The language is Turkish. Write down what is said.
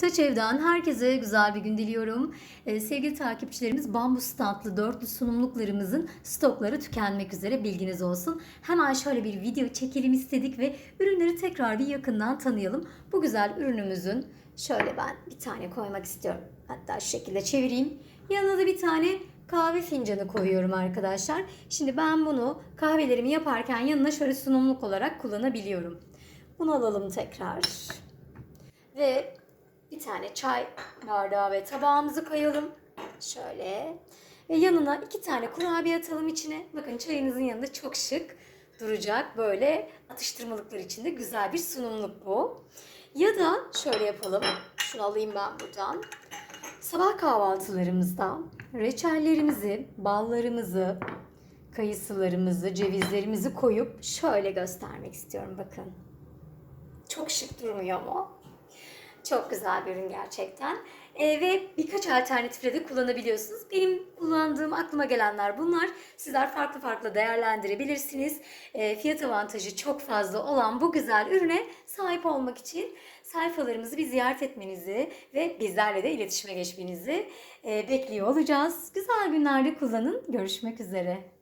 Taç Ev'den herkese güzel bir gün diliyorum. Ee, sevgili takipçilerimiz bambu standlı dörtlü sunumluklarımızın stokları tükenmek üzere bilginiz olsun. Hemen şöyle bir video çekelim istedik ve ürünleri tekrar bir yakından tanıyalım. Bu güzel ürünümüzün şöyle ben bir tane koymak istiyorum. Hatta şu şekilde çevireyim. Yanına da bir tane kahve fincanı koyuyorum arkadaşlar. Şimdi ben bunu kahvelerimi yaparken yanına şöyle sunumluk olarak kullanabiliyorum. Bunu alalım tekrar. Ve bir tane çay bardağı ve tabağımızı koyalım. Şöyle. Ve yanına iki tane kurabiye atalım içine. Bakın çayınızın yanında çok şık duracak. Böyle atıştırmalıklar içinde güzel bir sunumluk bu. Ya da şöyle yapalım. Şunu alayım ben buradan. Sabah kahvaltılarımızda reçellerimizi, ballarımızı, kayısılarımızı, cevizlerimizi koyup şöyle göstermek istiyorum bakın. Çok şık durmuyor mu? Çok güzel bir ürün gerçekten. Ee, ve birkaç alternatifle de kullanabiliyorsunuz. Benim kullandığım aklıma gelenler bunlar. Sizler farklı farklı değerlendirebilirsiniz. Ee, fiyat avantajı çok fazla olan bu güzel ürüne sahip olmak için sayfalarımızı bir ziyaret etmenizi ve bizlerle de iletişime geçmenizi e, bekliyor olacağız. Güzel günlerde kullanın. Görüşmek üzere.